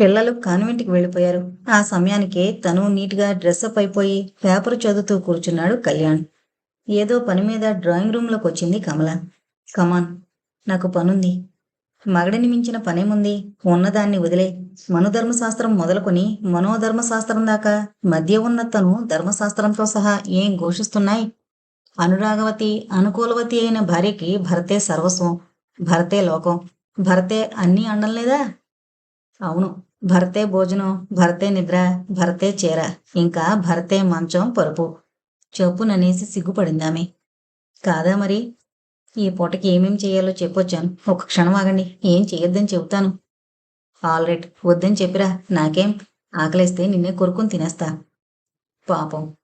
పిల్లలు కాన్వెంట్కి వెళ్ళిపోయారు. ఆ సమయానికే తను నీట్గా డ్రెస్అప్ అయిపోయి పేపర్ చదువుతూ కూర్చున్నాడు కళ్యాణ్. ఏదో పని మీద డ్రాయింగ్ రూమ్లోకి వచ్చింది కమల. కమాన్ నాకు పనుంది. మగడిని మించిన పనేముంది? ఉన్నదాన్ని వదిలే. మనుధర్మశాస్త్రం మొదలుకొని మనోధర్మశాస్త్రం దాకా మధ్య ఉన్న తను ధర్మశాస్త్రంతో సహా ఏం ఘోషిస్తున్నాయి? అనురాగవతి అనుకూలవతి అయిన భార్యకి భర్తే సర్వస్వం భర్తే లోకం భర్తే అన్నీ అండం లేదా? అవును. భర్తే భోజనం భర్తే నిద్ర భర్తే చీర ఇంకా భర్తే మంచం పరుపు. చెప్పుననేసి సిగ్గుపడిందామె. కాదా మరి? ఈ పూటకి ఏమేం చేయాలో చెప్పొచ్చాను. ఒక క్షణం ఆగండి. ఏం చేయొద్దని చెబుతాను. ఆల్రైట్ వద్దని చెప్పిరా. నాకేం? ఆకలేస్తే నిన్నే కొరుకుని తినేస్తా. పాపం.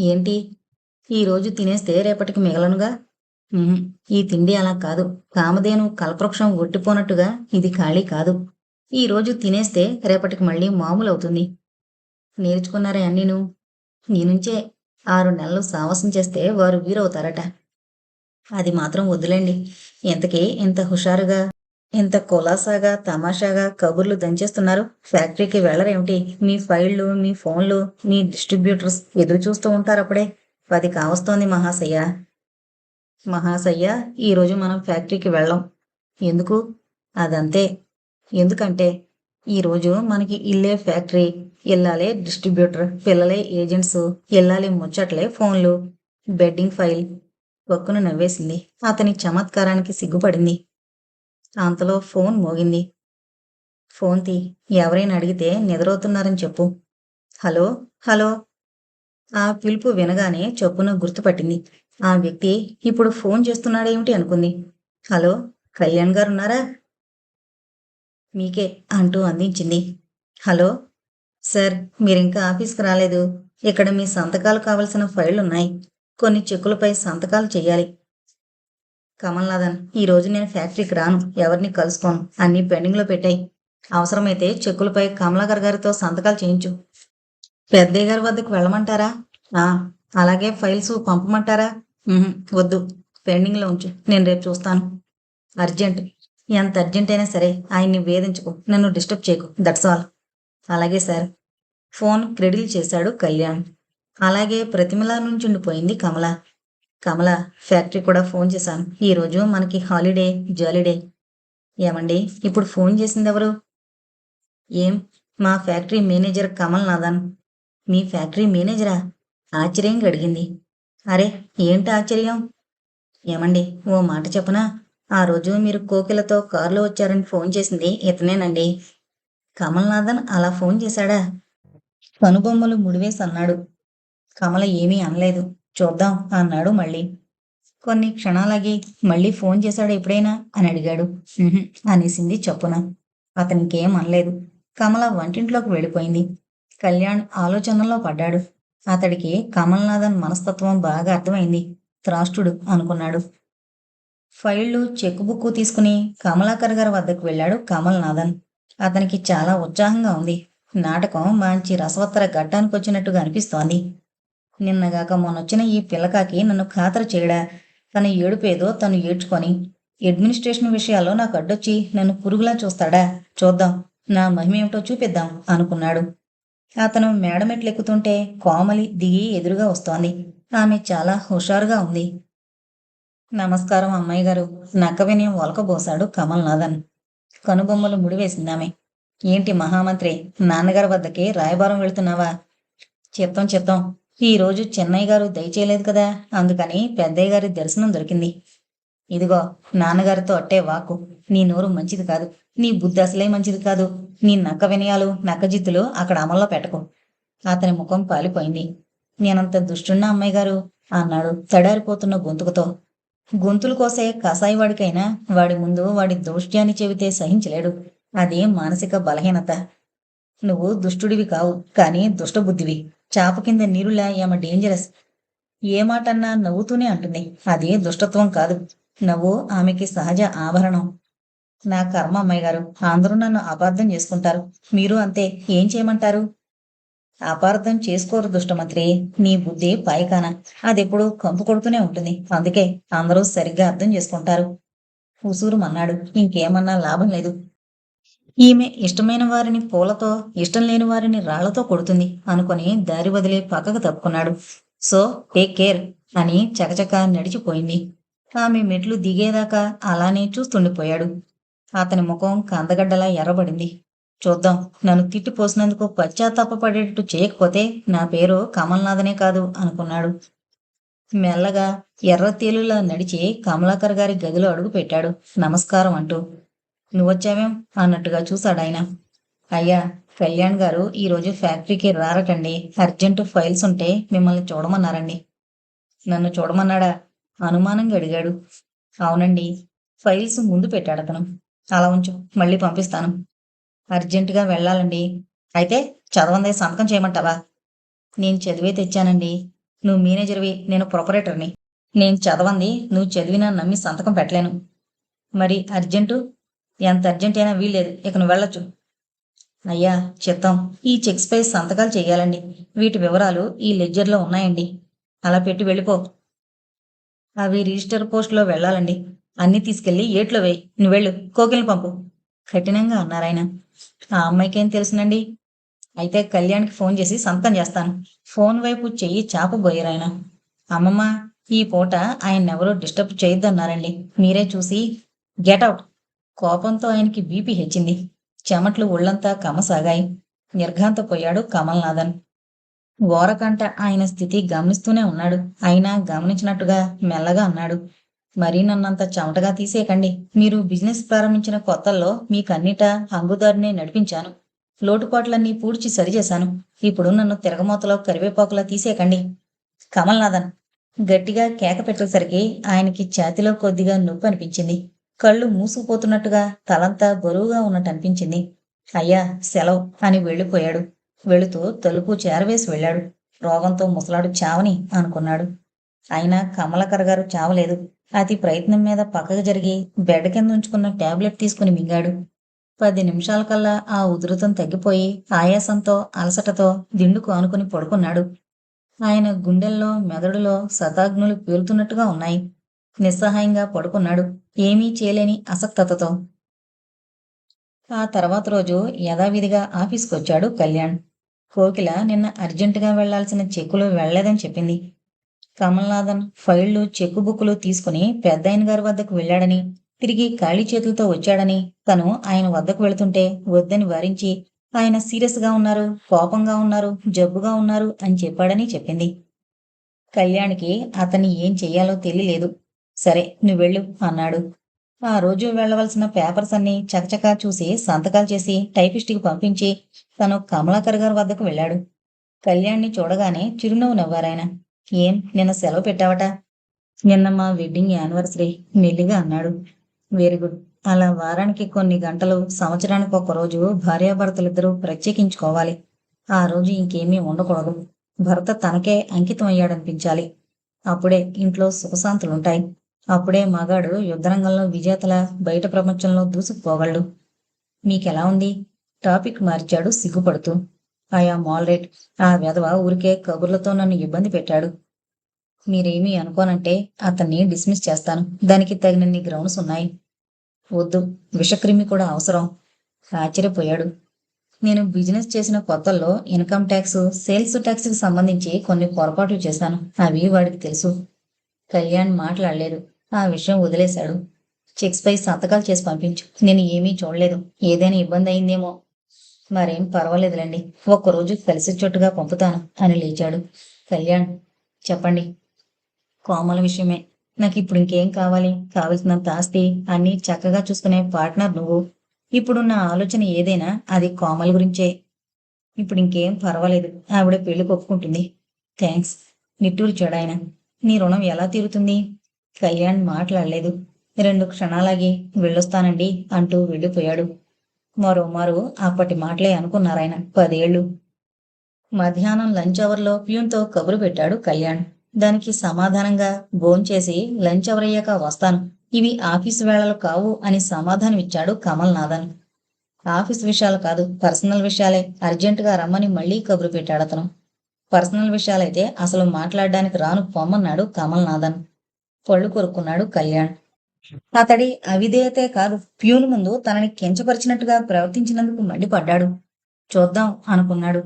ఏంటి? ఈరోజు తినేస్తే రేపటికి మిగలనుగా? ఈ తిండి అలా కాదు. కామధేను కల్పవృక్షం ఒట్టిపోనట్టుగా ఇది ఖాళీ కాదు. ఈ రోజు తినేస్తే రేపటికి మళ్ళీ మామూలు అవుతుంది నేర్చుకున్నారే అన్నీను నీ నుంచే ఆరు నెలలు సాహసం చేస్తే వారు వీరవుతారట. అది మాత్రం వద్దులేండి. ఇంతకీ ఇంత హుషారుగా ఇంత కులాసాగా తమాషాగా కబుర్లు దంచేస్తున్నారు? ఫ్యాక్టరీకి వెళ్ళరేమిటి మీ ఫైళ్ళు మీ ఫోన్లు మీ డిస్ట్రిబ్యూటర్స్ ఎదురు చూస్తూ ఉంటారు అప్పుడే. పది కావస్తోంది మహాశయ్య మహాశయ్య ఈరోజు మనం ఫ్యాక్టరీకి వెళ్ళం. ఎందుకు? అదంతే. ఎందుకంటే ఈరోజు మనకి ఇల్లే ఫ్యాక్టరీ ఇల్లాలే డిస్ట్రిబ్యూటర్ పిల్లలే ఏజెంట్స్ ఇల్లాలే ముచ్చట్లే ఫోన్లు. బెడ్డింగ్ ఫైల్ ఒక్కును నవ్వేసింది. అతని చమత్కారానికి సిగ్గుపడింది. అంతలో ఫోన్ మోగింది. ఫోన్ తీ ఎవరైనా అడిగితే నిద్రవుతున్నారని చెప్పు. Hello hello. ఆ పిలుపు వినగానే చొప్పున గుర్తుపట్టింది. ఆ వ్యక్తి ఇప్పుడు ఫోన్ చేస్తున్నాడేమిటి అనుకుంది. హలో కళ్యాణ్ గారు ఉన్నారా మీకే అంటూ అందించింది. హలో? సార్ మీరింకా ఆఫీస్కి రాలేదు. ఇక్కడ మీ సంతకాలు కావలసిన ఫైళ్ళు ఉన్నాయి కొన్ని చెక్కులపై సంతకాలు చేయాలి. కమల్నాథన్ ఈ రోజు నేను ఫ్యాక్టరీకి రాను. ఎవరిని కలుసుకోను. అన్నీ పెండింగ్లో పెట్టాయి. అవసరమైతే చెక్కులపై కమలాకర్ గారితో సంతకాలు చేయించు. పెద్దయ్య గారి వద్దకు వెళ్ళమంటారా? ఆ అలాగే ఫైల్స్ పంపమంటారా? వద్దు. పెండింగ్లో ఉంచు. నేను రేపు చూస్తాను. అర్జెంట్. ఎంత అర్జెంట్ అయినా సరే ఆయన్ని వేధించుకో నన్ను డిస్టర్బ్ చేయకు. దట్స్ ఆల్ అలాగే సార్ ఫోన్ క్రెడిల్ చేశాడు కళ్యాణ్. అలాగే ప్రతిమల నుంచి ఉండిపోయింది కమల. కమల ఫ్యాక్టరీ కూడా ఫోన్ చేశాను. ఈరోజు మనకి హాలిడే జాలిడే ఏమండి ఇప్పుడు ఫోన్ చేసింది ఎవరు? ఏం? మా ఫ్యాక్టరీ మేనేజర్ కమల్ నాథన్. మీ ఫ్యాక్టరీ మేనేజరా ఆశ్చర్యంగా అడిగింది. అరే ఏంటి ఆశ్చర్యం? ఏమండి ఓ మాట చెప్పనా? ఆ రోజు మీరు కోకిలతో కారులో వచ్చారని ఫోన్ చేసింది ఇతనేనండి. కమల్నాథన్ అలా ఫోన్ చేశాడా? కనుబొమ్మలు ముడివేసి అన్నాడు కమల ఏమీ అనలేదు. చూద్దాం అన్నాడు మళ్ళీ. కొన్ని క్షణాలకి మళ్ళీ ఫోన్ చేశాడు ఎప్పుడైనా? అని అడిగాడు. అనేసింది చప్పున. అతనికేం అనలేదు. కమల వంటింట్లోకి వెళ్ళిపోయింది. కళ్యాణ్ ఆలోచనలో పడ్డాడు. అతడికి కమల్నాథన్ మనస్తత్వం బాగా అర్థమైంది. త్రాష్టుడు అనుకున్నాడు. ఫైళ్ళు చెక్ బుక్ తీసుకుని కమలాకర్ గారి వద్దకు వెళ్ళాడు కమల్నాథన్. అతనికి చాలా ఉత్సాహంగా ఉంది. నాటకం మంచి రసవత్తర ఘట్టానికి వచ్చినట్టుగా అనిపిస్తోంది. నిన్నగాక మొన్నొచ్చిన ఈ పిల్లకాకి నన్ను ఖాతరు చేయడా? తన ఏడుపేదో తను ఏడ్చుకొని. అడ్మినిస్ట్రేషన్ విషయాల్లో నాకు అడ్డొచ్చి నన్ను పురుగులా చూస్తాడా? చూద్దాం. నా మహిమేమిటో చూపిద్దాం అనుకున్నాడు. అతను మేడమెట్లు ఎక్కుతుంటే కోమలి దిగి ఎదురుగా వస్తోంది. ఆమె చాలా హుషారుగా ఉంది. నమస్కారం అమ్మాయి గారు. నక్క వినయం ఒలకబోసాడు కమల్నాథన్. కనుబొమ్మలు ముడివేసిందామె. ఏంటి మహామంత్రి నాన్నగారి వద్దకి రాయబారం వెళ్తున్నావా? చిత్తం చిత్తం ఈరోజు రోజు చెన్నయ్య గారు దయచేయలేదు కదా? అందుకని పెద్దయ్య గారి దర్శనం దొరికింది. ఇదిగో నాన్నగారితో అట్టే వాకు నీ నోరు మంచిది కాదు. నీ బుద్ధి అసలే మంచిది కాదు. నీ నక్క వినయాలు నక్కజిత్తులు అక్కడ అమల్లో పెట్టకు. అతని ముఖం పాలిపోయింది. నేనంత దుష్టున్న అమ్మాయి గారు? అన్నాడు తడారిపోతున్న గొంతుకుతో. గొంతులు కోసే కసాయివాడికైనా వాడి ముందు వాడి దౌష్ట్యాన్ని చెబితే సహించలేడు. అది మానసిక బలహీనత. నువ్వు దుష్టుడివి కావు కానీ దుష్టబుద్ధివి. చాప కింద నీరులా ఏమ డేంజరస్ ఏ మాటన్నా నవ్వుతూనే అంటుంది. అది దుష్టత్వం కాదు. నవ్వు ఆమెకి సహజ ఆభరణం. నా కర్మ అమ్మాయి గారు అందరూ నన్ను అపార్థం చేసుకుంటారు. మీరు అంతే. ఏం చేయమంటారు? అపార్థం చేసుకోరు దుష్టమంత్రి. నీ బుద్ధి పైకాన. అదెప్పుడు కంపు కొడుతూనే ఉంటుంది. అందుకే అందరూ సరిగ్గా అర్థం చేసుకుంటారు. ఉసూరు అన్నాడు ఇంకేమన్నా లాభం లేదు. ఈమె ఇష్టమైన వారిని పూలతో ఇష్టం లేని వారిని రాళ్ళతో కొడుతుంది అనుకొని దారి వదిలి పక్కకు తప్పుకున్నాడు. సో టేక్ కేర్ అని చకచక నడిచిపోయింది. ఆమె మెట్లు దిగేదాకా అలానే చూస్తుండిపోయాడు. అతని ముఖం కందగడ్డలా ఎర్రబడింది. చూద్దాం. నన్ను తిట్టిపోసినందుకు పశ్చాత్తాపడేటట్టు చేయకపోతే నా పేరు కమల్నాథనే కాదు అనుకున్నాడు. మెల్లగా ఎర్ర తేలులా నడిచి కమలాకర్ గారి గదిలో అడుగు పెట్టాడు. నమస్కారం అంటూ. నువ్వొచ్చావేం? అన్నట్టుగా చూశాడు ఆయన. అయ్యా కళ్యాణ్ గారు ఈరోజు ఫ్యాక్టరీకి రారటండి. అర్జెంటు ఫైల్స్ ఉంటే మిమ్మల్ని చూడమన్నారండి. నన్ను చూడమన్నాడా? అనుమానంగా అడిగాడు. అవునండి. ఫైల్స్ ముందు పెట్టాడు అతను. అలా ఉంచు. మళ్ళీ పంపిస్తాను. అర్జెంటుగా వెళ్ళాలండి. అయితే చదవందే సంతకం చేయమంటావా? నేను చదివే తెచ్చానండి. నువ్వు మేనేజర్వి నేను ప్రొపరేటర్ని. నేను చదవంది నువ్వు చదివినా నమ్మి సంతకం పెట్టలేను. మరి అర్జెంటు? ఎంత అర్జెంట్ అయినా వీల్లేదు. ఇక నువ్వు వెళ్ళొచ్చు. అయ్యా చిత్తం ఈ చెక్స్పై సంతకాలు చేయాలండి. వీటి వివరాలు ఈ లెడ్జర్లో ఉన్నాయండి. అలా పెట్టి వెళ్ళిపో. అవి రిజిస్టర్ పోస్ట్లో వెళ్ళాలండి. అన్నీ తీసుకెళ్ళి ఏట్లో వేయి. నువ్వు వెళ్ళు. కోకిల్ని పంపు. కఠినంగా అన్నారాయన ఆ అమ్మాయికి ఏం తెలుసునండి? అయితే కళ్యాణ్కి ఫోన్ చేసి సంతం చేస్తాను. ఫోన్ వైపు చెయ్యి చాపబోయారాయన అమ్మమ్మ ఈ పూట ఎవరో డిస్టర్బ్ చేయొద్దన్నారండి. మీరే చూసి గెటౌట్ కోపంతో ఆయనకి బీపీ హెచ్చింది. చెమట్లు ఒళ్ళంతా కమసాగాయి నిర్ఘాంతపోయాడు కమల్నాథన్. ఓరకంట ఆయన స్థితి గమనిస్తూనే ఉన్నాడు. అయినా గమనించినట్టుగా మెల్లగా అన్నాడు. మరీ నన్నంత చెమటగా తీసేయకండి. మీరు బిజినెస్ ప్రారంభించిన కొత్తల్లో మీకన్నిట హంగుదారినే నడిపించాను. లోటుపాట్లన్నీ పూడ్చి సరిచేశాను. ఇప్పుడు నన్ను తిరగమూతలో కరివేపాకులా తీసేయకండి. కమల్నాథన్. గట్టిగా కేక పెట్టేసరికి ఆయనకి ఛాతిలో కొద్దిగా నొప్పి అనిపించింది. కళ్ళు మూసుకుపోతున్నట్టుగా తలంతా బరువుగా ఉన్నట్టు అనిపించింది. అయ్యా సెలవు అని వెళ్ళిపోయాడు. వెళుతూ తలుపు చేరవేసి వెళ్ళాడు. రోగంతో ముసలాడు చావని అనుకున్నాడు. అయినా కమలకర్ గారు చావలేదు. అతి ప్రయత్నం మీద పక్కకు జరిగి బెడ్ కింద ఉంచుకున్న టాబ్లెట్ తీసుకుని మింగాడు. పది నిమిషాల కల్లా ఆ ఉధృతం తగ్గిపోయి ఆయాసంతో అలసటతో దిండుకు ఆనుకుని పడుకున్నాడు. ఆయన గుండెల్లో మెదడులో శతాగ్నులు పేలుతున్నట్టుగా ఉన్నాయి. నిస్సహాయంగా పడుకున్నాడు. ఏమీ చేయలేని అసక్తతతో. ఆ తర్వాత రోజు యథావిధిగా ఆఫీస్కొచ్చాడు కళ్యాణ్. కోకిల నిన్న అర్జెంటుగా వెళ్ళాల్సిన చెక్కులు వెళ్ళేదని చెప్పింది. కమల్నాథన్ ఫైళ్ళు చెక్కు బుక్కులు తీసుకుని పెద్దాయన గారి వద్దకు వెళ్ళాడని తిరిగి ఖాళీ చేతులతో వచ్చాడని తను ఆయన వద్దకు వెళుతుంటే వద్దని వారించి ఆయన సీరియస్గా ఉన్నారు కోపంగా ఉన్నారు జబ్బుగా ఉన్నారు అని చెప్పాడని చెప్పింది. కళ్యాణ్కి అతన్ని ఏం చెయ్యాలో తెలియలేదు. సరే నువ్వు వెళ్ళు అన్నాడు. ఆ రోజు వెళ్ళవలసిన పేపర్స్ అన్ని చకచకా చూసి సంతకాలు చేసి టైపిస్ట్కి పంపించి తను కమలాకర్ గారి వద్దకు వెళ్ళాడు. కళ్యాణ్ని చూడగానే చిరునవ్వు నవ్వారాయన. ఏం? నిన్న సెలవు పెట్టావట? నిన్న మా వెడ్డింగ్ యానివర్సరీ మెల్లిగా అన్నాడు. Very good. అలా వారానికి కొన్ని గంటలు సంవత్సరానికి ఒక రోజు భార్యాభర్తలిద్దరూ ప్రత్యేకించుకోవాలి. ఆ రోజు ఇంకేమీ ఉండకూడదు. భర్త తనకే అంకితం అయ్యాడనిపించాలి అప్పుడే ఇంట్లో సుఖశాంతులుంటాయి. అప్పుడే మగాడు యుద్ధరంగంలో విజేతల బయట ప్రపంచంలో దూసుకుపోగలడు. మీకెలా ఉంది? టాపిక్ మార్చాడు సిగ్గుపడుతూ. ఆయా మాల్రేట్ ఆ వెధవ ఊరికే కబుర్లతో నన్ను ఇబ్బంది పెట్టాడు. మీరేమీ అనుకోనంటే అతన్ని డిస్మిస్ చేస్తాను. దానికి తగినన్ని గ్రౌండ్స్ ఉన్నాయి. వద్దు విషక్రిమి కూడా అవసరం. ఆశ్చర్యపోయాడు. నేను బిజినెస్ చేసిన కొత్తల్లో ఇన్కమ్ ట్యాక్స్ సేల్స్ ట్యాక్స్కి సంబంధించి కొన్ని పొరపాట్లు చేశాను. అవి వాడికి తెలుసు. కళ్యాణ్ మాట్లాడలేదు. ఆ విషయం వదిలేశాడు. చెక్స్ పై సంతకాలు చేసి పంపించు. నేను ఏమీ చూడలేదు. ఏదైనా ఇబ్బంది అయిందేమో. మరేం పర్వాలేదులేండి. ఒక్కరోజు చుట్టుగా పంపుతాను అని లేచాడు. కళ్యాణ్ చెప్పండి. కోమల విషయమే. నాకు ఇప్పుడు ఇంకేం కావాలి? కావలసినంత ఆస్తి అన్నీ చక్కగా చూసుకునే పార్ట్నర్ నువ్వు. ఇప్పుడు నా ఆలోచన ఏదైనా అది కోమల గురించే. ఇప్పుడు ఇంకేం పర్వాలేదు. ఆవిడ పెళ్ళి ఒప్పుకుంటుంది థ్యాంక్స్ నిట్టూరు చెడాయన నీ రుణం ఎలా తీరుతుంది? కళ్యాణ్ మాట్లాడలేదు. రెండు క్షణాలాగి వెళ్ళొస్తానండి అంటూ వెళ్ళిపోయాడు. మరోమారు అప్పటి మాటలే అనుకున్నారాయన పదేళ్ళు మధ్యాహ్నం లంచ్ అవర్లో ప్యూన్తో కబురు పెట్టాడు కళ్యాణ్. దానికి సమాధానంగా భోంచేసి లంచ్ అవర్ అయ్యాక వస్తాను. ఇవి ఆఫీస్ వేళలు కావు అని సమాధానం ఇచ్చాడు కమల్ నాథన్ ఆఫీస్ విషయాలు కాదు పర్సనల్ విషయాలే. అర్జెంటుగా రమ్మని మళ్ళీ కబురు పెట్టాడు అతను. పర్సనల్ విషయాలైతే అసలు మాట్లాడడానికి రాను పొమ్మన్నాడు కమల్ నాథన్ పళ్ళు కొరుక్కున్నాడు కళ్యాణ్. అతడి అవిధేయతే కాదు ప్యూల్ ముందు తనని కించపరిచినట్టుగా ప్రవర్తించినందుకు మండిపడ్డాడు. చూద్దాం అనుకున్నాడు.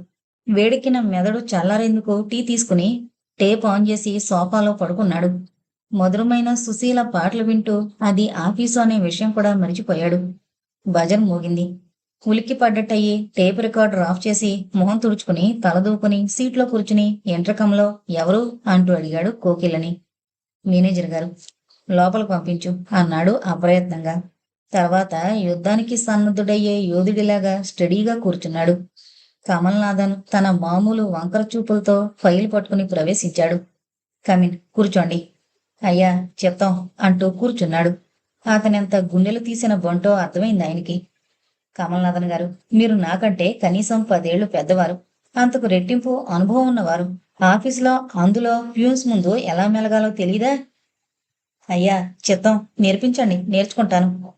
వేడెక్కిన మెదడు చల్లారేందుకు టీ తీసుకుని టేప్ ఆన్ చేసి సోఫాలో పడుకున్నాడు. మధురమైన సుశీల పాటలు వింటూ అది ఆఫీసు అనే విషయం కూడా మరిచిపోయాడు. భజన్ మోగింది. ఉలిక్కి పడ్డట్టయి టేప్ రికార్డర్ ఆఫ్ చేసి మొహం తుడుచుకుని తలదూకుని సీట్లో కూర్చుని ఎంట్రకంలో ఎవరు అంటూ అడిగాడు కోకిలని. మేనేజర్ గారు లోపలికి పంపించు అన్నాడు అప్రయత్నంగా. తర్వాత యుద్ధానికి సన్నద్ధుడయ్యే యోధుడిలాగా స్టడీగా కూర్చున్నాడు. కమల్నాథన్ తన మామూలు వంకర చూపులతో ఫైల్ పట్టుకుని ప్రవేశించాడు. కమిన్ కూర్చోండి. అయ్యా చెప్తాం అంటూ కూర్చున్నాడు. అతనెంత గుండెలు తీసిన బొంటో అర్థమైంది ఆయనకి. కమల్నాథన్ గారు మీరు నాకంటే కనీసం పదేళ్ళు పెద్దవారు. అంతకు రెట్టింపు అనుభవం ఉన్నవారు. ఆఫీసులో అందులో ప్యూన్స్ ముందు ఎలా మెలగాలో తెలీదా? అయ్యా చిత్తం నేర్పించండి. నేర్చుకుంటాను.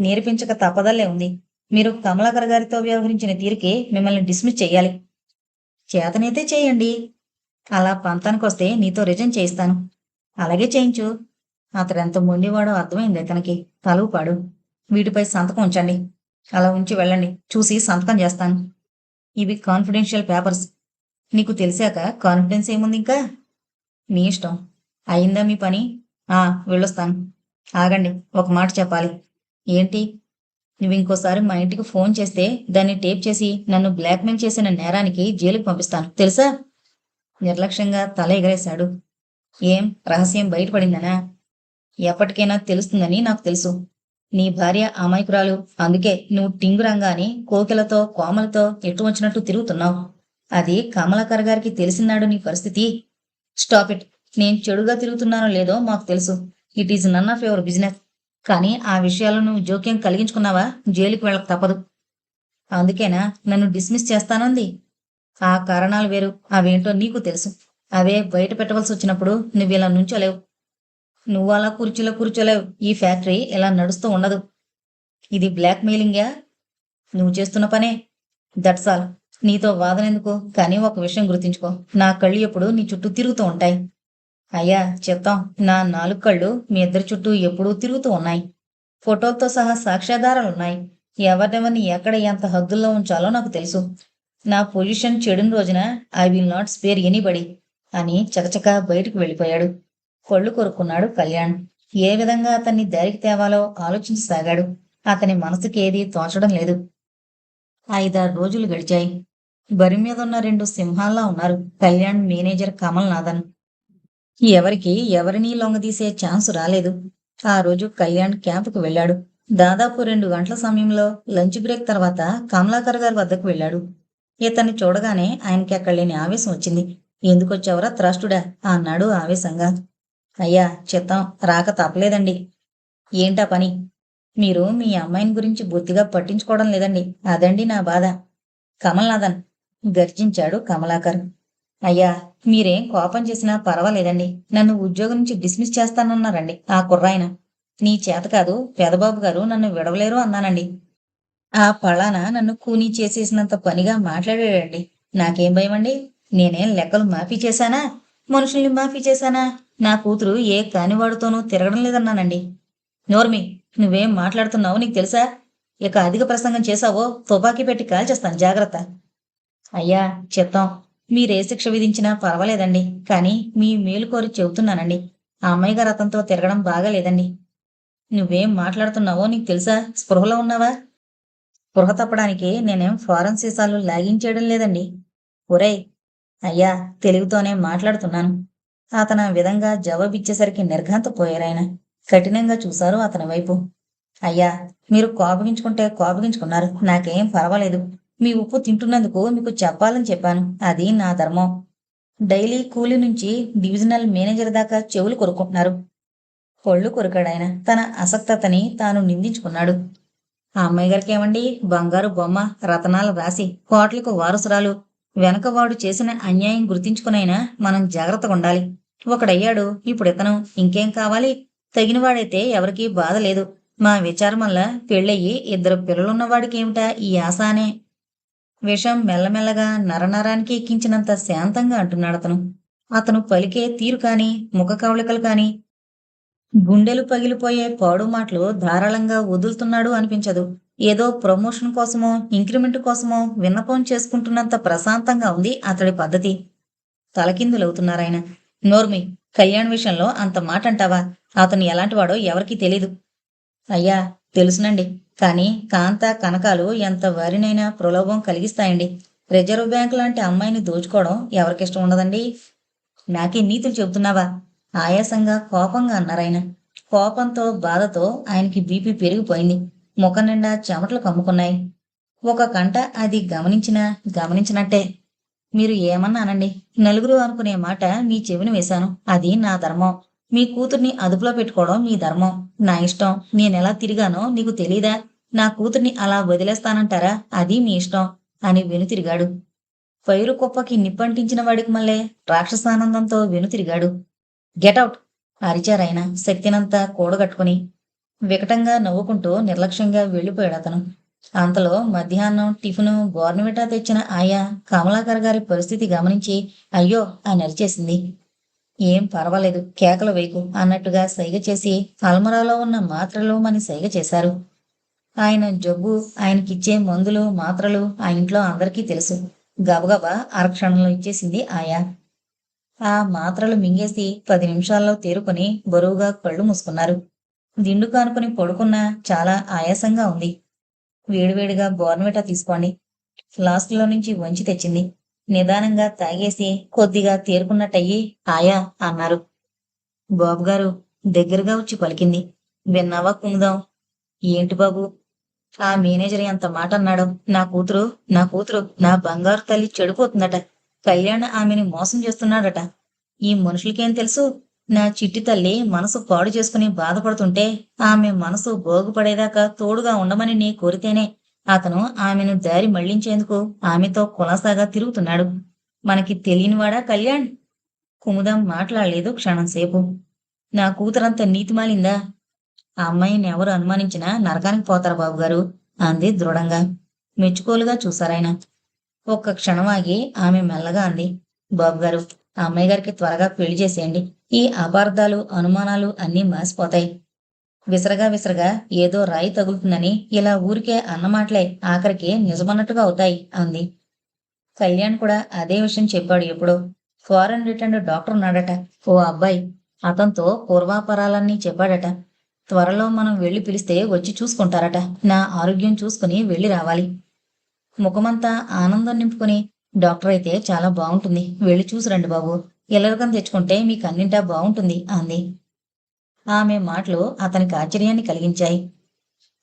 నేర్పించక తప్పదల్లే ఉంది. మీరు కమలాకర్ గారితో వ్యవహరించిన తీరుకి మిమ్మల్ని డిస్మిస్ చేయాలి. చేతనైతే చేయండి. అలా పంతానికి వస్తే నీతో రిజైన్ చేయిస్తాను. అలాగే చేయించు. అతడెంత మొండివాడో అర్థమైంది అతనికి. తలువుపాడు వీటిపై సంతకం ఉంచండి. అలా ఉంచి వెళ్ళండి. చూసి సంతకం చేస్తాను. ఇవి కాన్ఫిడెన్షియల్ పేపర్స్. నీకు తెలిసాక కాన్ఫిడెన్స్ ఏముంది ఇంకా? నీ ఇష్టం. అయిందా మీ పని? ఆ వెళ్ళొస్తాను. ఆగండి ఒక మాట చెప్పాలి. ఏంటి? నువ్వు ఇంకోసారి మా ఇంటికి ఫోన్ చేస్తే దాన్ని టేప్ చేసి నన్ను బ్లాక్మెయిల్ చేసిన నేరానికి జైలుకి పంపిస్తాను. తెలుసా? నిర్లక్ష్యంగా తల ఎగరేశాడు. ఏం? రహస్యం బయటపడిందనా? ఎప్పటికైనా తెలుస్తుందని నాకు తెలుసు. నీ భార్య అమాయకురాలు. అందుకే నువ్వు టింగురంగాని కోకిలతో కోమలతో ఎటు వచ్చినట్టు తిరుగుతున్నావు. అది కమలాకర్ గారికి తెలిసినాడు నీ పరిస్థితి. Stop it. నేను చెడుగా తిరుగుతున్నానో లేదో మాకు తెలుసు. It is none of your business కానీ ఆ విషయాలను జోక్యం కలిగించుకున్నావా? జైలుకి వెళ్ళక తప్పదు. అందుకేనా? నన్ను డిస్మిస్ చేస్తానంది? ఆ కారణాలు వేరు. అవేంటో నీకు తెలుసు. అవే బయట పెట్టవలసి వచ్చినప్పుడు నువ్వు ఇలా నుంచోలేవు. నువ్వు అలా కుర్చీలో కూర్చోలేవు. ఈ ఫ్యాక్టరీ ఇలా నడుస్తూ ఉండదు. ఇది బ్లాక్ మెయిలింగా నువ్వు చేస్తున్న పనే. దట్స్ ఆల్ నీతో వాదనెందుకు కానీ ఒక విషయం గుర్తుంచుకో. నా కళ్ళు ఎప్పుడు నీ చుట్టూ తిరుగుతూ ఉంటాయి. అయ్యా చెప్తాం. నా నాలుగు కళ్ళు మీ ఇద్దరి చుట్టూ ఎప్పుడూ తిరుగుతూ ఉన్నాయి. ఫోటోలతో సహా సాక్ష్యాధారాలు ఉన్నాయి. ఎక్కడ ఎంత హద్దుల్లో ఉంచాలో నాకు తెలుసు. నా పొజిషన్ చెడిన రోజున I will not spare anybody అని చకచక బయటకు వెళ్ళిపోయాడు. కళ్ళు కొరుక్కున్నాడు కళ్యాణ్. ఏ విధంగా అతన్ని దారికి తేవాలో ఆలోచించసాగాడు. అతని మనసుకి ఏదీ తోచడం లేదు. ఐదారు రోజులు గడిచాయి. బరి మీద ఉన్న రెండు సింహాల్లా ఉన్నారు కళ్యాణ్ మేనేజర్ కమల్ నాథన్ ఎవరికి ఎవరినీ లొంగదీసే ఛాన్స్ రాలేదు. ఆ రోజు కళ్యాణ్ క్యాంపుకు వెళ్ళాడు. దాదాపు రెండు గంటల సమయంలో లంచ్ బ్రేక్ తర్వాత కమలాకర్ గారి వద్దకు వెళ్ళాడు. ఇతన్ని చూడగానే ఆయనకి అక్కడ లేని ఆవేశం వచ్చింది. ఎందుకొచ్చావురా త్రాష్టుడా? అన్నాడు ఆవేశంగా. అయ్యా చిత్తం రాక తప్పలేదండి. ఏంటా పని? మీరు మీ అమ్మాయిని గురించి బొత్తిగా పట్టించుకోవడం లేదండి. అదండి నా బాధ. కమల్నాథన్ గర్జించాడు కమలాకర్. అయ్యా మీరేం కోపం చేసినా పర్వాలేదండి. నన్ను ఉద్యోగం నుంచి డిస్మిస్ చేస్తానన్నారండి ఆ కుర్రాయన. నీ చేత కాదు పెదబాబు గారు నన్ను విడవలేరు అన్నానండి. ఆ పళానా నన్ను కూనీ చేసేసినంత పనిగా మాట్లాడాడండి. నాకేం భయమండి? నేనేం లెక్కలు మాఫీ చేశానా? మనుషుల్ని మాఫీ చేశానా? నా కూతురు ఏ కానివాడితోనూ తిరగడం లేదన్నానండి. నోర్మి నువ్వేం మాట్లాడుతున్నావో నీకు తెలుసా? ఇక అధిక ప్రసంగం చేశావో తుపాకీ పెట్టి కాల్చేస్తాను జాగ్రత్త. అయ్యా చెప్తాం. మీరే శిక్ష విధించినా పర్వాలేదండి. కానీ మీ మేలు కోరి చెబుతున్నానండి. ఆ అమ్మాయి గారు అతనితో తిరగడం బాగాలేదండి. నువ్వేం మాట్లాడుతున్నావో నీకు తెలుసా? స్పృహలో ఉన్నావా? స్పృహ తప్పడానికి నేనేం ఫారెన్ సీసాలు లాగించేయడం లేదండి. ఒరేయ్ అయ్యా తెలుగుతోనే మాట్లాడుతున్నాను. అతను విధంగా జవాబిచ్చేసరికి నిర్ఘాంతపోయారాయన కఠినంగా చూశారు అతని వైపు. అయ్యా మీరు కోపగించుకుంటే కోపగించుకున్నారు. నాకేం పర్వాలేదు. మీ ఉప్పు తింటున్నందుకు మీకు చెప్పాలని చెప్పాను. అది నా ధర్మం. డైలీ కూలీ నుంచి డివిజనల్ మేనేజర్ దాకా చెవులు కొరుకుంటున్నారు కొళ్ళు కొరికాడాయన తన అసక్తతని తాను నిందించుకున్నాడు. ఆ అమ్మాయి గారికి ఏమండి? బంగారు బొమ్మ రతనాల రాసి కోట్లకు వారసురాలు. వెనక వాడు చేసిన అన్యాయం గుర్తించుకునైనా మనం జాగ్రత్తగా ఉండాలి. ఒకడయ్యాడు ఇప్పుడు ఇతను ఇంకేం కావాలి? తగినవాడైతే ఎవరికీ బాధ లేదు. మా విచారం వల్ల పెళ్ళయ్యి ఇద్దరు పిల్లలున్నవాడికి ఏమిటా ఈ ఆశ అనే విషం మెల్లమెల్లగా నరనరానికి ఎక్కించినంత శాంతంగా అంటున్నాడు అతను. అతను పలికే తీరు కాని ముఖ కవళికలు కాని గుండెలు పగిలిపోయే పాడు మాటలు ధారాళంగా వదులుతున్నాడు అనిపించదు. ఏదో ప్రమోషన్ కోసమో ఇంక్రిమెంట్ కోసమో విన్నపం చేసుకుంటున్నంత ప్రశాంతంగా ఉంది అతడి పద్ధతి. తలకిందులవుతున్నారాయన. నోర్మి కళ్యాణ్ విషయంలో అంత మాట అంటావా అతను ఎలాంటివాడో ఎవరికీ తెలీదు. అయ్యా తెలుసునండి. కానీ కాంత కనకాలు ఎంత వారినైనా ప్రలోభం కలిగిస్తాయండి. రిజర్వ్ బ్యాంక్ లాంటి అమ్మాయిని దోచుకోవడం ఎవరికిష్టం ఉండదండి? నాకే నీతులు చెబుతున్నావా? ఆయాసంగా కోపంగా అన్నారాయన కోపంతో బాధతో ఆయనకి బీపీ పెరిగిపోయింది. ముఖం నిండా చెమటలు కమ్ముకున్నాయి. ఒక కంట అది గమనించినా గమనించినట్టే. మీరు ఏమన్నా అనండి నలుగురు అనుకునే మాట మీ చెవిని వేశాను. అది నా ధర్మం. మీ కూతుర్ని అదుపులో పెట్టుకోవడం మీ ధర్మం. నా ఇష్టం. నేనెలా తిరిగానో నీకు తెలీదా? నా కూతుర్ని అలా వదిలేస్తానంటారా? అది మీ ఇష్టం అని వెనుతిరిగాడు పైరు కుప్పకి నిప్పంటించిన వాడికి మళ్ళీ రాక్షసానందంతో వెనుతిరిగాడు గెటౌట్ అరిచారాయన శక్తినంతా కూడగట్టుకుని వికటంగా నవ్వుకుంటూ నిర్లక్ష్యంగా వెళ్ళిపోయాడు అతను. అంతలో మధ్యాహ్నం టిఫిను గోర్నవిటా తెచ్చిన ఆయా కమలాకర్ గారి పరిస్థితి గమనించి అయ్యో! అని అరిచేసింది. ఏం పర్వాలేదు కేకలు వేయకు అన్నట్టుగా సైగ చేసి అల్మరాలో ఉన్న మాత్రలు మని సైగ చేశారు. ఆయన జబ్బు ఆయనకిచ్చే మందులు మాత్రలు ఆ ఇంట్లో అందరికీ తెలుసు. గబగబా అరక్షణంలో ఇచ్చేసింది ఆయా. ఆ మాత్రలు మింగేసి పది నిమిషాల్లో తేరుకొని బరువుగా కళ్ళు మూసుకున్నారు. దిండు కానుకొని పడుకున్నా చాలా ఆయాసంగా ఉంది. వేడివేడిగా బోర్నవిటా తీసుకోండి. ఫ్లాస్క్లో నుంచి వంచి తెచ్చింది. నిదానంగా తాగేసి కొద్దిగా తేరుకున్నట్టయి ఆయా అన్నారు. బాబు గారు దగ్గరగా వచ్చి పలికింది. విన్నావా కుందాం ఏంటి బాబు? ఆ మేనేజర్ ఎంత మాట అన్నాడు. నా కూతురు నా కూతురు నా బంగారు తల్లి చెడిపోతుందట. కళ్యాణ ఆమెని మోసం చేస్తున్నాడట. ఈ మనుషులకేం తెలుసు? నా చిట్టి తల్లి మనసు పాడు చేసుకుని బాధపడుతుంటే ఆమె మనసు బాగుపడేదాకా తోడుగా ఉండమని నీ కోరితేనే అతను ఆమెను దారి మళ్ళించేందుకు ఆమెతో కులాసాగా తిరుగుతున్నాడు. మనకి తెలియనివాడా కళ్యాణ్? కుముదం మాట్లాడలేదు క్షణంసేపు నా కూతురంత నీతిమాలిందా? ఆ అమ్మాయిని ఎవరు అనుమానించినా నరకానికి పోతారు బాబు గారు అంది దృఢంగా. మెచ్చుకోలుగా చూశారాయన ఒక్క క్షణం ఆగి ఆమె మెల్లగా అంది. బాబు గారు ఆ అమ్మాయి గారికి త్వరగా పెళ్ళి చేసేయండి. ఈ అపార్థాలు అనుమానాలు అన్నీ మాసిపోతాయి విసరగా విసరగా ఏదో రాయి తగులుతుందని ఇలా ఊరికే అన్నమాటలే ఆఖరికి నిజమన్నట్టుగా అవుతాయి అంది. కళ్యాణ్ కూడా అదే విషయం చెప్పాడు ఎప్పుడో. ఫారెన్ రిటర్న్ డాక్టర్ ఉన్నాడట. ఓ అబ్బాయి. అతనితో పూర్వాపరాలన్నీ చెప్పాడట. త్వరలో మనం వెళ్ళి పిలిస్తే వచ్చి చూసుకుంటారట. నా ఆరోగ్యం చూసుకుని వెళ్ళి రావాలి. ముఖమంతా ఆనందం నింపుకుని డాక్టర్ అయితే చాలా బాగుంటుంది. వెళ్ళి చూసిరండి బాబు. ఇల్లరకం తెచ్చుకుంటే మీకు అన్నింటా బాగుంటుంది అంది. ఆమె మాటలు అతనికి ఆశ్చర్యాన్ని కలిగించాయి.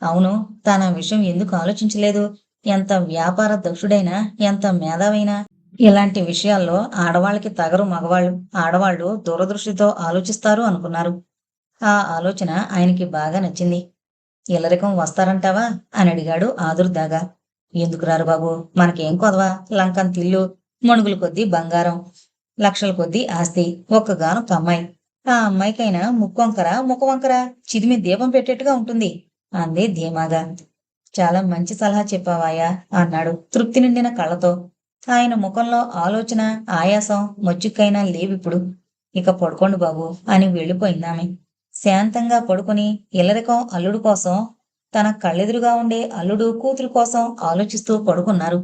అవును తన విషయం ఎందుకు ఆలోచించలేదు? ఎంత వ్యాపార దక్షుడైనా ఎంత మేధావైనా? ఇలాంటి విషయాల్లో ఆడవాళ్ళకి తగరు మగవాళ్ళు ఆడవాళ్ళు దూరదృష్టితో ఆలోచిస్తారు అనుకున్నారు. ఆ ఆలోచన ఆయనకి బాగా నచ్చింది. ఇల్లరికం వస్తారంటావా? అని అడిగాడు ఆదుర్దాగా. ఎందుకు రారు బాబు? మనకేం కొదవా? లంకం తిల్లు మణుగుల కొద్దీ బంగారం లక్షల కొద్దీ ఆస్తి ఒక్కగాను అమ్మాయి. ఆ అమ్మాయికైనా ముక్కొంకర ముఖవంకర చిదిమి దీపం పెట్టేట్టుగా ఉంటుంది. అంది ధీమాగా చాలా మంచి సలహా చెప్పావాయా అన్నాడు తృప్తి నిండిన కళ్ళతో. ఆయన ముఖంలో ఆలోచన ఆయాసం మొచ్చుకైనా లేవిప్పుడు. ఇక పడుకోండి బాబు అని వెళ్ళిపోయిందామె శాంతంగా పడుకుని ఇల్లరికం అల్లుడు కోసం తన కళ్ళెదురుగా ఉండే అల్లుడు కూతురు కోసం ఆలోచిస్తూ పడుకున్నారు.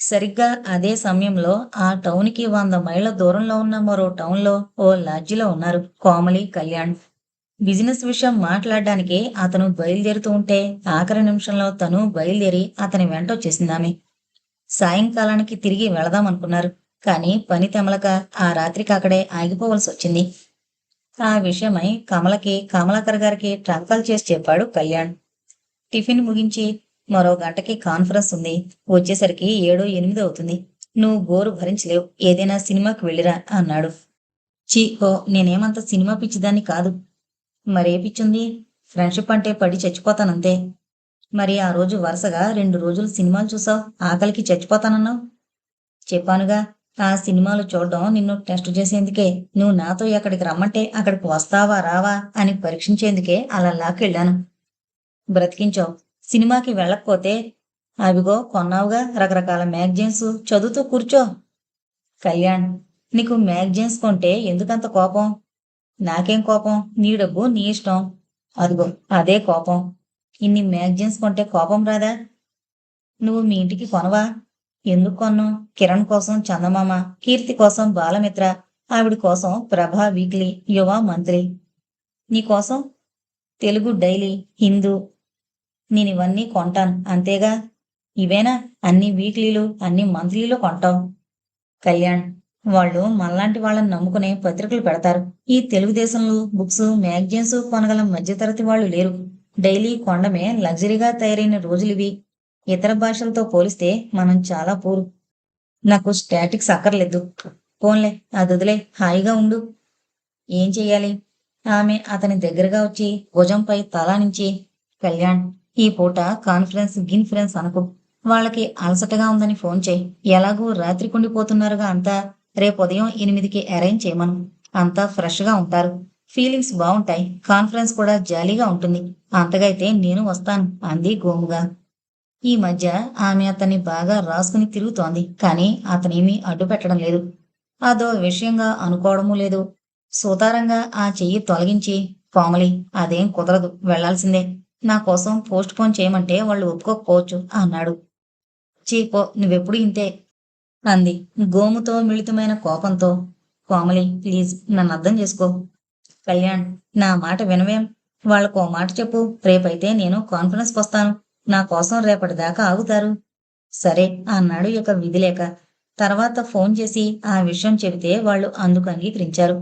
సరిగ్గా అదే సమయంలో ఆ టౌన్కి వంద మైళ్ళ దూరంలో ఉన్న మరో టౌన్లో ఓ లాడ్జిలో ఉన్నారు కోమలి కళ్యాణ్. బిజినెస్ విషయం మాట్లాడడానికి అతను బయలుదేరుతూ ఉంటే ఆఖరి నిమిషంలో తను బయలుదేరి అతని వెంట వచ్చేసిందామె. సాయంకాలానికి తిరిగి వెళదామనుకున్నారు కానీ పని తెమలక ఆ రాత్రికి అక్కడే ఆగిపోవలసి వచ్చింది. ఆ విషయమై కమలకి కమలాకర్ గారికి ట్రంకల్ చేసి చెప్పాడు కళ్యాణ్. టిఫిన్ ముగించి మరో గంటకి కాన్ఫరెన్స్ ఉంది. వచ్చేసరికి ఏడో ఎనిమిది అవుతుంది. నువ్వు బోరు భరించలేవు. ఏదైనా సినిమాకి వెళ్ళిరా అన్నాడు. చీ ఓ నేనేమంత సినిమా పిచ్చిదాన్ని కాదు. మరే పిచ్చుంది? ఫ్రెండ్షిప్ అంటే పడి చచ్చిపోతానంతే. మరి ఆ రోజు వరుసగా రెండు రోజులు సినిమాలు చూసావు? ఆకలికి చచ్చిపోతానన్నావు? చెప్పానుగా ఆ సినిమాలు చూడడం నిన్ను టెస్ట్ చేసేందుకే. నువ్వు నాతో ఎక్కడికి రమ్మంటే అక్కడికి వస్తావా రావా అని పరీక్షించేందుకే అలా లాక్కెళ్ళాను. బ్రతికించావు. సినిమాకి వెళ్ళకపోతే అవిగో కొన్నావుగా రకరకాల మ్యాగజైన్స్. చదువుతూ కూర్చో. కళ్యాణ్ నీకు మ్యాగజైన్స్ కొంటే ఎందుకంత కోపం? నాకేం కోపం? నీ డబ్బు నీ ఇష్టం. అదిగో అదే కోపం. ఇన్ని మ్యాగజైన్స్ కొంటే కోపం రాదా? నువ్వు మీ ఇంటికి కొనవా? ఎందుకు కొన్ను? కిరణ్ కోసం చందమామ కీర్తి కోసం బాలమిత్ర ఆవిడ కోసం ప్రభా వీక్లీ యువ మంత్రి. నీ కోసం? తెలుగు డైలీ హిందూ నేను ఇవన్నీ కొంటాను. అంతేగా? ఇవేనా? అన్ని వీక్లీలు అన్ని మంత్లీలు కొంటావు. కళ్యాణ్ వాళ్ళు మనలాంటి వాళ్ళని నమ్ముకునే పత్రికలు పెడతారు. ఈ తెలుగుదేశంలో బుక్స్ మ్యాగజైన్స్ కొనగల మధ్యతరగతి వాళ్ళు లేరు. డైలీ కొండమే లగ్జరీగా తయారైన రోజులివి ఇతర భాషలతో పోలిస్తే మనం చాలా పూరు. నాకు స్టాటిక్స్ అక్కర్లేదు. పోన్లే అది వదిలే హాయిగా ఉండు. ఏం చెయ్యాలి? ఆమె అతని దగ్గరగా వచ్చి భుజంపై తల నుంచి కళ్యాణ్ ఈ పూట కాన్ఫరెన్స్ గిన్ఫరెన్స్ అనుకో. వాళ్ళకి అలసటగా ఉందని ఫోన్ చేయి. ఎలాగూ రాత్రి కుండిపోతున్నారుగా అంతా. రేపు ఉదయం ఎనిమిదికి అరేంజ్ చేయమను. అంతా ఫ్రెష్గా ఉంటారు. ఫీలింగ్స్ బాగుంటాయి. కాన్ఫరెన్స్ కూడా జాలీగా ఉంటుంది. అంతగైతే నేను వస్తాను అంది గోముగా. ఈ మధ్య ఆమె అతన్ని బాగా రాసుకుని తిరుగుతోంది. కానీ అతనేమీ అడ్డు పెట్టడం లేదు. అదో విషయంగా అనుకోవడమూ లేదు. సూతారంగా ఆ చెయ్యి తొలగించి కోమలి అదేం కుదరదు. వెళ్ళాల్సిందే నా కోసం పోస్ట్ పోన్ చేయమంటే వాళ్ళు ఒప్పుకోకపోవచ్చు అన్నాడు. చీపో నువ్వెప్పుడు ఇంతే? అంది. గోముతో మిళితమైన కోపంతో. కోమలి ప్లీజ్ నన్ను అర్థం చేసుకో. కళ్యాణ్ నా మాట వినవేం. వాళ్ళకు మాట చెప్పు. రేపైతే నేను కాన్ఫిడెన్స్ వస్తాను. నా కోసం రేపటిదాకా ఆగుతారు. సరే అన్నాడు ఇక విధి లేక. తర్వాత ఫోన్ చేసి ఆ విషయం చెబితే వాళ్ళు అందుకు అంగీకరించారు.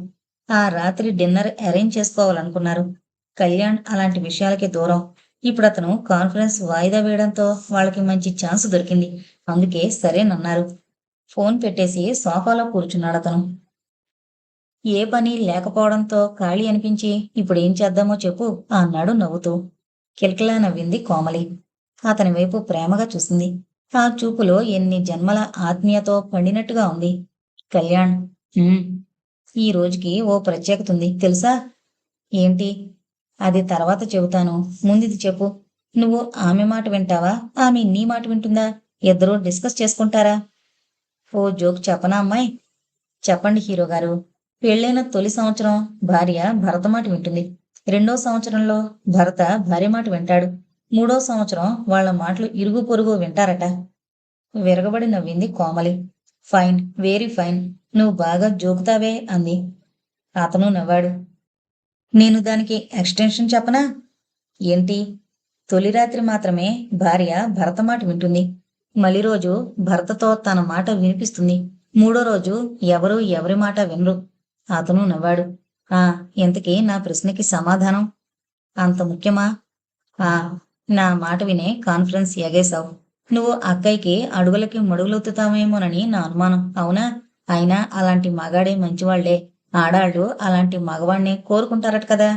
ఆ రాత్రి డిన్నర్ అరేంజ్ చేసుకోవాలనుకున్నారు. కళ్యాణ్ అలాంటి విషయాలకి దూరం. ఇప్పుడు అతను కాన్ఫరెన్స్ వాయిదా వేయడంతో వాళ్ళకి మంచి ఛాన్స్ దొరికింది. అందుకే సరేనన్నారు ఫోన్ పెట్టేసి సోఫాలో కూర్చున్నాడు అతను. ఏ పని లేకపోవడంతో ఖాళీ అనిపించి ఇప్పుడు ఏం చేద్దామో చెప్పు అన్నాడు నవ్వుతూ. కిలకిలా నవ్వింది కోమలి. అతని వైపు ప్రేమగా చూసింది. ఆ చూపులో ఎన్ని జన్మల ఆత్మీయతో పండినట్టుగా ఉంది. కళ్యాణ్ ఈ రోజుకి ఓ ప్రత్యేకత ఉంది. తెలుసా? ఏంటి? అది తర్వాత చెబుతాను. ముందుది చెప్పు. నువ్వు ఆమె మాట వింటావా? ఆమె నీ మాట వింటుందా? ఇద్దరూ డిస్కస్ చేసుకుంటారా? ఓ జోక్ చెప్పనా అమ్మాయి? చెప్పండి హీరో గారు. పెళ్ళైన తొలి సంవత్సరం భార్య భరత మాట వింటుంది. రెండో సంవత్సరంలో భరత భార్య మాట వింటాడు. మూడో సంవత్సరం వాళ్ళ మాటలు ఇరుగు పొరుగు వింటారట. విరగబడి నవ్వింది కోమలి. Fine very fine. నువ్వు బాగా జోకుతావే అంది. అతను నవ్వాడు. నేను దానికి ఎక్స్టెన్షన్ చెప్పనా? ఏంటి? తొలి రాత్రి మాత్రమే భార్య భరత మాట వింటుంది. మలి రోజు భర్తతో తన మాట వినిపిస్తుంది. మూడో రోజు ఎవరు ఎవరి మాట వినరు. అతను నవ్వాడు. ఆ ఇంతకీ నా ప్రశ్నకి సమాధానం? అంత ముఖ్యమా? ఆ నా మాట వినే కాన్ఫరెన్స్ ఎగేశావు. నువ్వు అక్కయ్యకి అడుగులకి మడుగులొత్తుతావేమోనని నా అనుమానం. అవునా? అయినా అలాంటి మగాడే మంచివాళ్ళే. ఆడాళ్ళు అలాంటి మగవాణ్ణి కోరుకుంటారట కదా.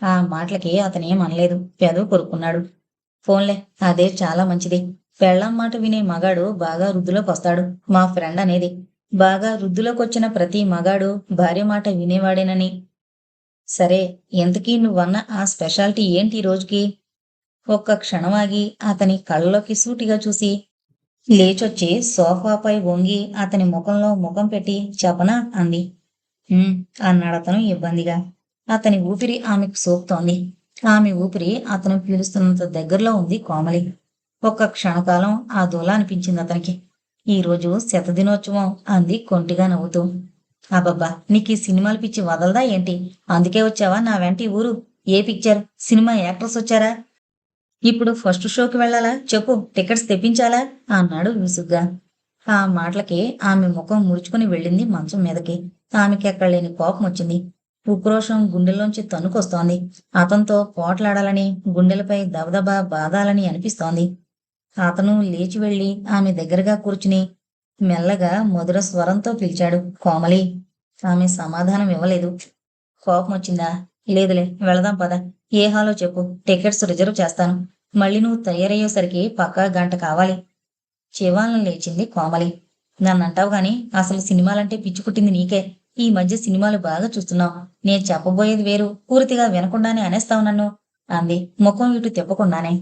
ఆ మాటలకి అతనేం అనలేదు. పెదవు కొరుక్కున్నాడు ఫోన్లే అదే చాలా మంచిది. పెళ్ళం మాట వినే మగాడు బాగా వృద్ధిలోకి వస్తాడు. మా ఫ్రెండ్ అనేది బాగా వృద్ధిలోకి వచ్చిన ప్రతి మగాడు భార్య మాట వినేవాడేనని. సరే ఎంతకీ నువ్వన్న ఆ స్పెషాలిటీ ఏంటి ఈ రోజుకి? ఒక్క క్షణమాగి అతని కళ్ళలోకి సూటిగా చూసి లేచొచ్చి సోఫాపై వంగి అతని ముఖంలో ముఖం పెట్టి చెప్పనా? అంది. అన్నాడు అతను ఇబ్బందిగా. అతని ఊపిరి ఆమెకు సోకుతోంది. ఆమె ఊపిరి అతను పీలుస్తున్నంత దగ్గరలో ఉంది కోమలి. ఒక్క క్షణకాలం ఆ దూల అనిపించింది అతనికి. ఈ రోజు శతదినోత్సవం అంది కొంటిగా నవ్వుతూ. అబ్బబ్బా నీకు ఈ సినిమాలు పిచ్చి వదలదా ఏంటి? అందుకే వచ్చావా నా వెంట ఊరు? ఏ పిక్చర్? సినిమా యాక్టర్స్ వచ్చారా? ఇప్పుడు ఫస్ట్ షోకి వెళ్ళాలా? చెప్పు టికెట్స్ తెప్పించాలా? అన్నాడు విసుగ్గా. ఆ మాటలకి ఆమె ముఖం ముడుచుకుని వెళ్ళింది మంచం మీదకి. ఆమెకి ఎక్కడ లేని కోపం వచ్చింది. ఉక్రోషం గుండెల్లోంచి తన్నుకొస్తోంది. అతనితో పోట్లాడాలని గుండెలపై దబదబా బాధాలని అనిపిస్తోంది. అతను లేచి వెళ్ళి ఆమె దగ్గరగా కూర్చుని మెల్లగా మధుర స్వరంతో పిలిచాడు కోమలి ఆమె సమాధానం ఇవ్వలేదు. కోపం వచ్చిందా? లేదులే వెళదాం పద. ఏ హాలో చెప్పు టికెట్స్ రిజర్వ్ చేస్తాను. మళ్ళీ నువ్వు తయారయ్యేసరికి పక్కా గంట కావాలి. చివాలను లేచింది కోమలి. నన్ను అంటావు గాని అసలు సినిమాలంటే పిచ్చి పుట్టింది నీకే. ఈ మధ్య సినిమాలు బాగా చూస్తున్నావు. నేను చెప్పబోయేది వేరు. పూర్తిగా వినకుండానే అనేస్తావు నన్ను అంది ముఖం ఇటు తిప్పకుండానే.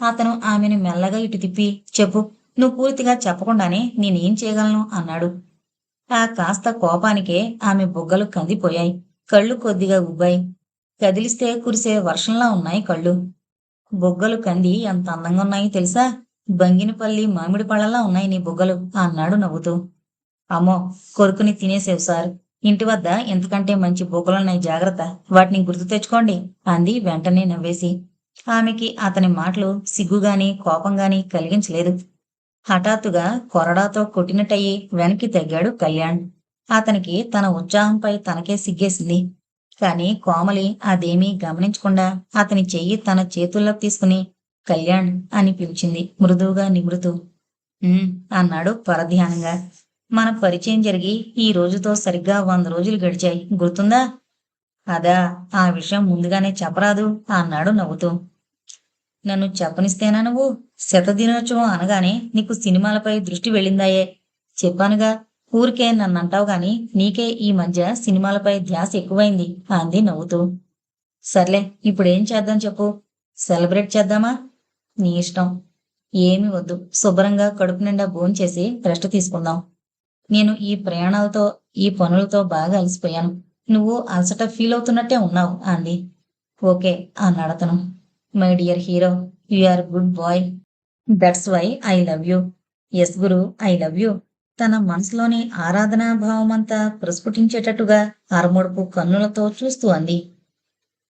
అతను ఆమెను మెల్లగా ఇటు తిప్పి చెప్పు నువ్వు పూర్తిగా చెప్పకుండానే నేనేం చేయగలను? అన్నాడు. ఆ కాస్త కోపానికే ఆమె బుగ్గలు కందిపోయాయి. కళ్ళు కొద్దిగా ఉబ్బాయి. కదిలిస్తే కురిసే వర్షంలా ఉన్నాయి కళ్ళు. బుగ్గలు కంది ఎంత అందంగా ఉన్నాయి తెలుసా? బంగినపల్లి మామిడి పళ్ళలా ఉన్నాయి నీ బుగ్గలు అన్నాడు నవ్వుతూ. అమ్మో కొరుకుని తినేసేవు సార్. ఇంటి వద్ద ఎంతకంటే మంచి బుగ్గలున్నాయి జాగ్రత్త. వాటిని గుర్తు తెచ్చుకోండి అంది వెంటనే నవ్వేసి. ఆమెకి అతని మాటలు సిగ్గుగాని కోపంగాని కలిగించలేదు. హఠాత్తుగా కొరడాతో కొట్టినట్టయి వెనక్కి తగ్గాడు కళ్యాణ్. అతనికి తన ఉత్సాహంపై తనకే సిగ్గేసింది. కాని కోమలి అదేమీ గమనించకుండా అతని చెయ్యి తన చేతుల్లోకి తీసుకుని కళ్యాణ్ అని పిలిచింది. మృదువుగా నిమృతూ అన్నాడు పరధ్యానంగా. మన పరిచయం జరిగి ఈ రోజుతో సరిగ్గా వంద రోజులు గడిచాయి. గుర్తుందా? అదా ఆ విషయం ముందుగానే చెప్పరాదు అన్నాడు నవ్వుతూ. నన్ను చెప్పనిస్తేనా నువ్వు? శతదినోత్సవం అనగానే నీకు సినిమాలపై దృష్టి వెళ్ళిందాయే. చెప్పానుగా ఊరికే నన్ను అంటావు గాని నీకే ఈ మధ్య సినిమాలపై ధ్యాస ఎక్కువైంది అంది నవ్వుతూ. సర్లే ఇప్పుడేం చేద్దాం చెప్పు. సెలబ్రేట్ చేద్దామా? నీ ఇష్టం. ఏమి వద్దు. శుభ్రంగా కడుపు నిండా భోంచేసి రెస్ట్ తీసుకుందాం. నేను ఈ ప్రయాణాలతో ఈ పనులతో బాగా అలసిపోయాను. నువ్వు అలసట ఫీల్ అవుతున్నట్టే ఉన్నావు అంది ఓకే అన్నాడు అతను. My dear hero you are good boy. That's why I love you. Yes guru I love you. తన మనసులోని ఆరాధనా భావమంతా ప్రస్ఫుటించేటట్టుగా అరముడుపు కన్నులతో చూస్తూ అంది.